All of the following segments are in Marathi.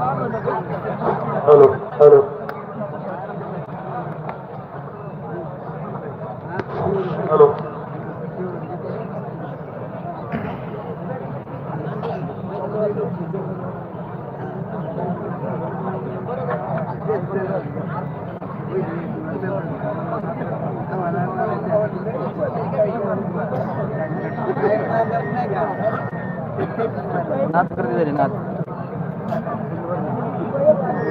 हॅलो हॅलो हॅलो नाच करते तरी नाच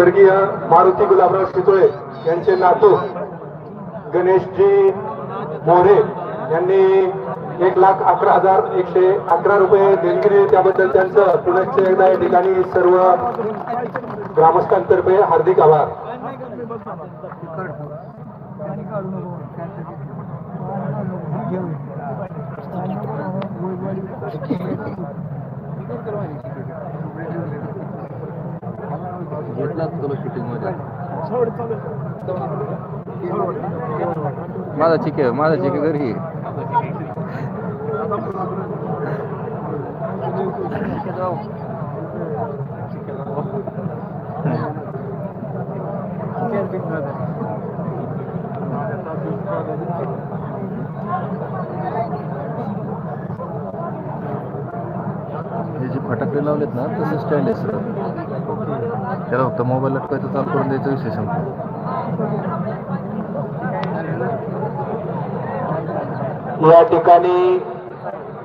स्वर्गीय मारुती गुलाबराव शितोळे यांचे नातू गणेशजी मोरे यांनी एक लाख अकरा हजार एकशे अकरा रुपये देणगिरी त्याबद्दल त्यांचं पुनश्च एकदा या ठिकाणी सर्व ग्रामस्थांतर्फे हार्दिक आभार. घेतलाच तुला शूटिंग मध्ये माझा चिके माझा चिके घरी हे जे फटाके लावलेत ना तसे स्टँड आहे सर त्याला फक्त मोबाईल लटकायचं चालू करून द्यायचा विषय संपतो या ठिकाणी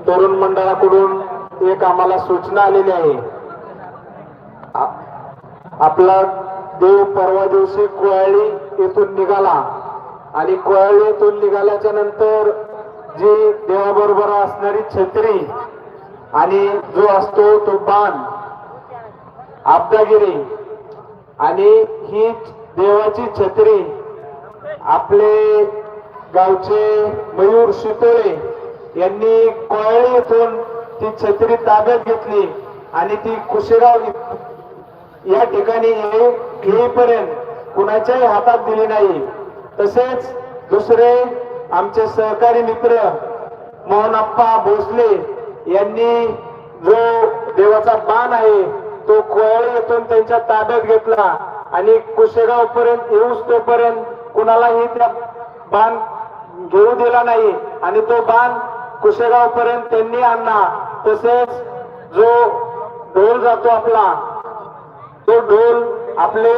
तरुण मंडळाकडून एक आम्हाला सूचना आलेली आहे. आपला देव परवा दिवशी कोयाळी येथून निघाला आणि कोयाळी येथून निघाल्याच्या नंतर जी देवाबरोबर असणारी छत्री आणि जो असतो तो बाण आपदागिरी आणि ही देवाची छत्री आपले गावचे मयूर शितोळे यांनी कोयाळी येथून ती छत्री ताब्यात घेतली आणि ती कुशेगाव या ठिकाणी ये- येईपर्यंत कुणाच्याही हातात दिली नाही. तसेच दुसरे आमचे सहकारी मित्र मोहनप्पा भोसले यांनी जो देवाचा बाण आहे तो कोयळे येथून त्यांच्या ताब्यात घेतला. आणि कुशेगाव पर्यंत येऊस तोपर्यंत कुणालाही त्या बाण घेऊ दिला नाही. आणि तो बाण कुशेगाव पर्यंत त्यांनी आणला. तसेच जो ढोल जातो आपला तो ढोल आपले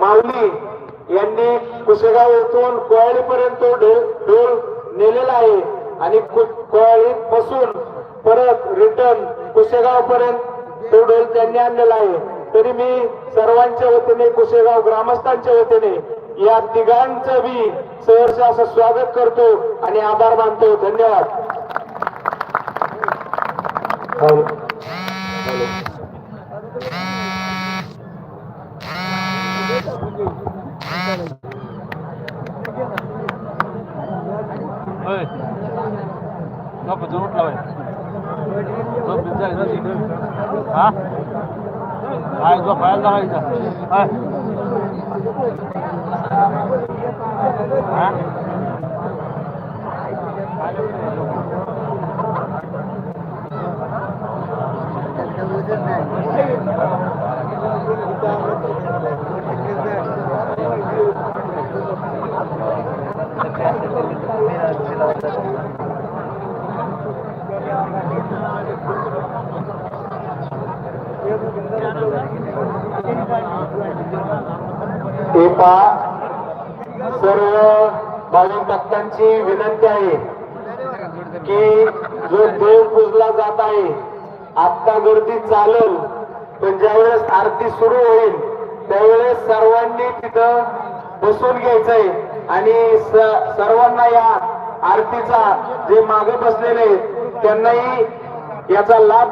माऊली यांनी कुशेगाव येथून कोयाळीपर्यंत तो ढोल ढोल नेलेला आहे. आणि कोयाळीत बसून परत रिटर्न कुसेगाव पर्यंत तो ढोल त्यांनी आणलेला आहे. तरी मी सर्वांच्या वतीने कुसेगाव ग्रामस्थांच्या वतीने या तिघांचं मी सहर्ष असं स्वागत करतो आणि आभार मानतो. धन्यवाद. ها هاي جو فايل ده هاي ها ها Thank you. सर्व भाविक भक्तांची विनंती आहे की जो देव पूजला जात आहे आता गर्दी चालेल पण ज्यावेळेस आरती सुरू होईल त्यावेळेस सर्वांनी तिथं बसून घ्यायचंय. आणि सर्वांना या आरतीचा जे मागे बसलेले आहेत, त्यांनाही याचा लाभ